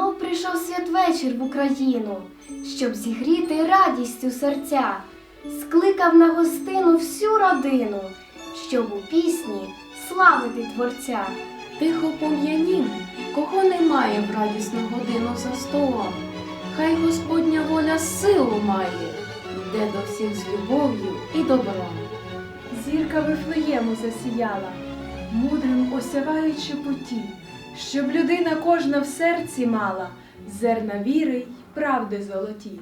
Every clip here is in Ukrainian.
Знов прийшов святвечір в Україну, щоб зігріти радістю серця, скликав на гостину всю родину, щоб у пісні славити Творця. Тихо пом'янім, кого немає в радісну годину за столом. Хай Господня воля силу має, йде до всіх з любов'ю і добром. Зірка Вифлеєму засіяла, мудрим осяваючи путі, щоб людина кожна в серці мала зерна віри й правди золоті.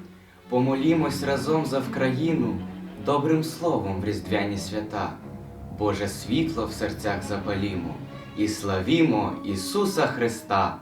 Помолімось разом за Вкраїну добрим словом в різдвяні свята. Боже світло в серцях запалімо і славімо Ісуса Христа.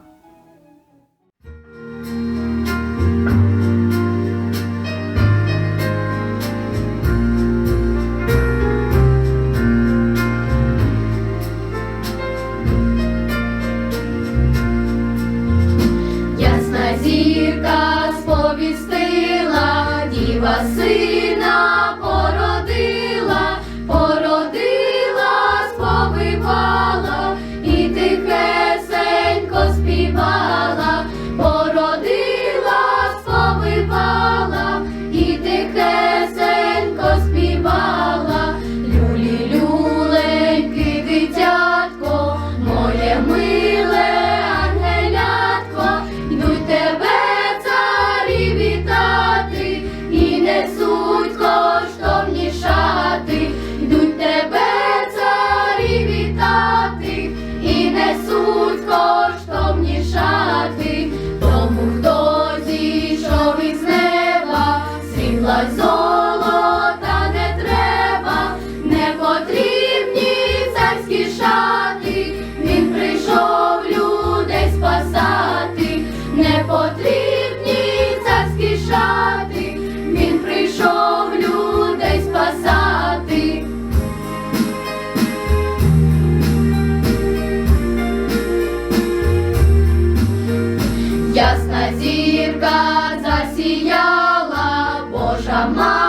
Зірка засіяла, Божа матір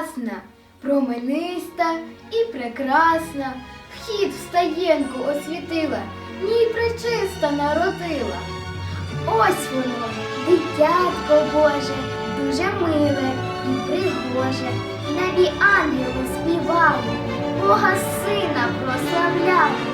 ясна, промениста і прекрасна, вхід в стаєнку освітила, ній пречиста народила. Ось воно, дитятко Боже, дуже миле і пригоже. Небі ангелу співали, Бога сина прославляли.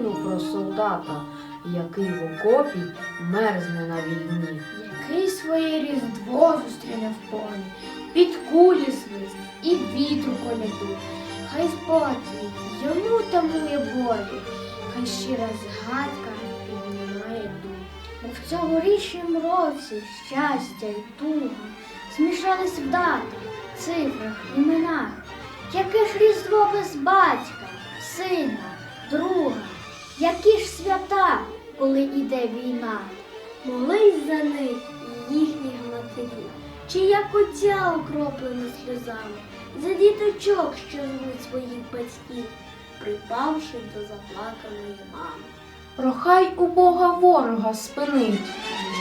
Хвилину про солдата, який в окопі мерзне на війні. Який своє різдво зустріне в полі, під кулі свист і вітру коляду. Хай спокій йому тамує болі, хай щира згадка піднімає дух. Бо в цьогорічнім році щастя й туга змішались в датах, цифрах, іменах. Яке ж різдво без батька, сина, друга, які ж свята, коли іде війна? Молись за них і їхніх матерів, чи як оця окроплена сльозами, за діточок, що звуть своїх батьків, припавши до заплаканої мами. Прохай у Бога ворога спинить,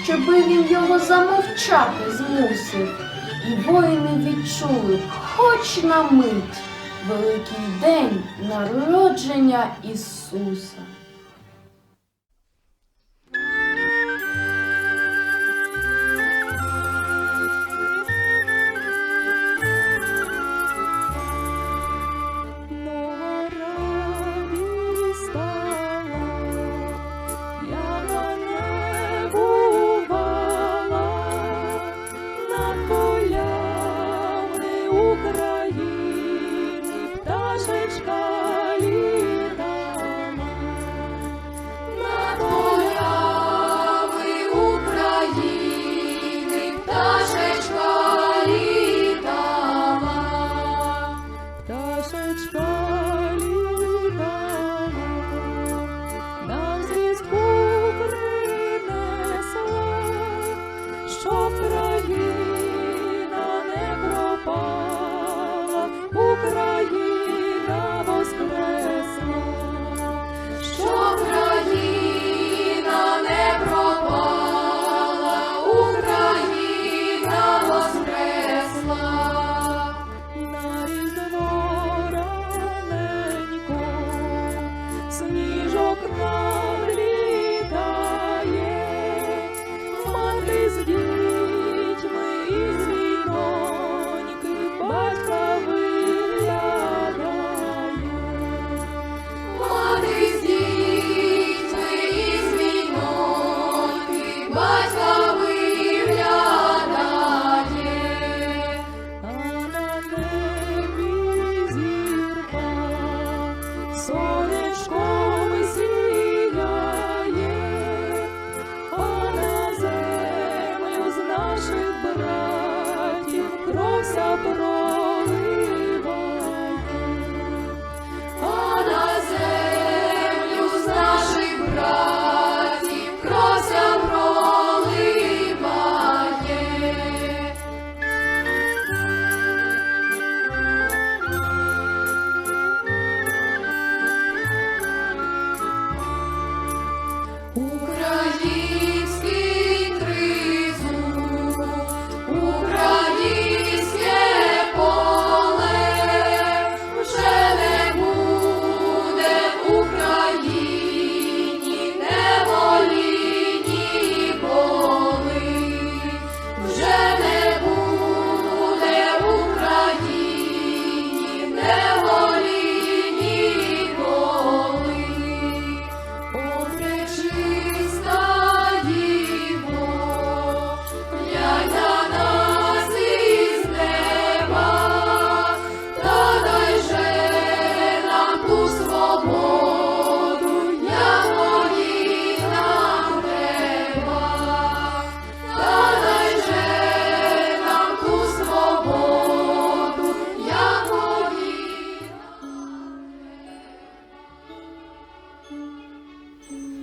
щоби він його замовчати змусив, і воїни відчули, хоч на мить, великий день народження Ісуса.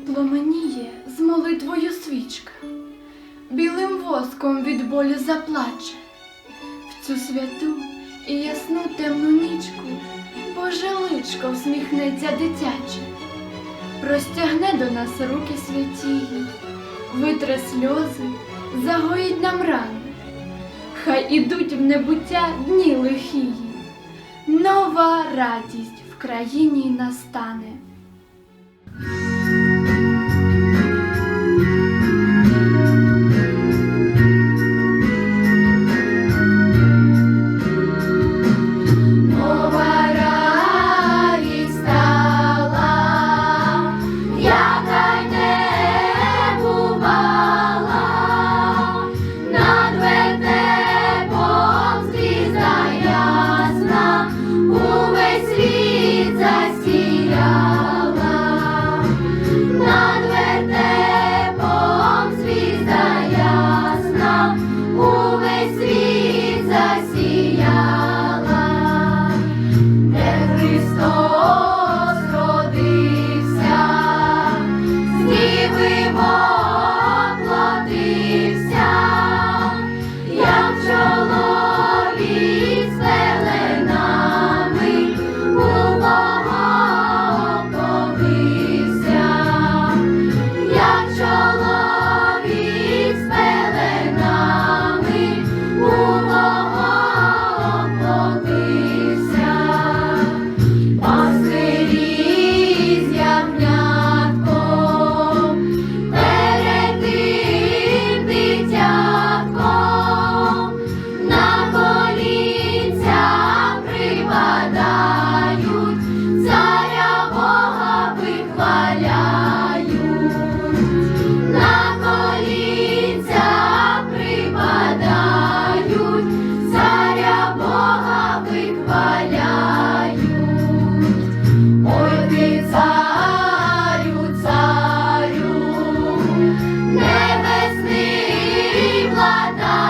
Пламеніє з молитвою свічка, білим воском від болю заплаче. В цю святу і ясну темну нічку Боже личко всміхнеться дитяче, простягне до нас руки святії, витре сльози, загоїть нам рани. Хай ідуть в небуття дні лихії, нова радість в країні настане. Свята,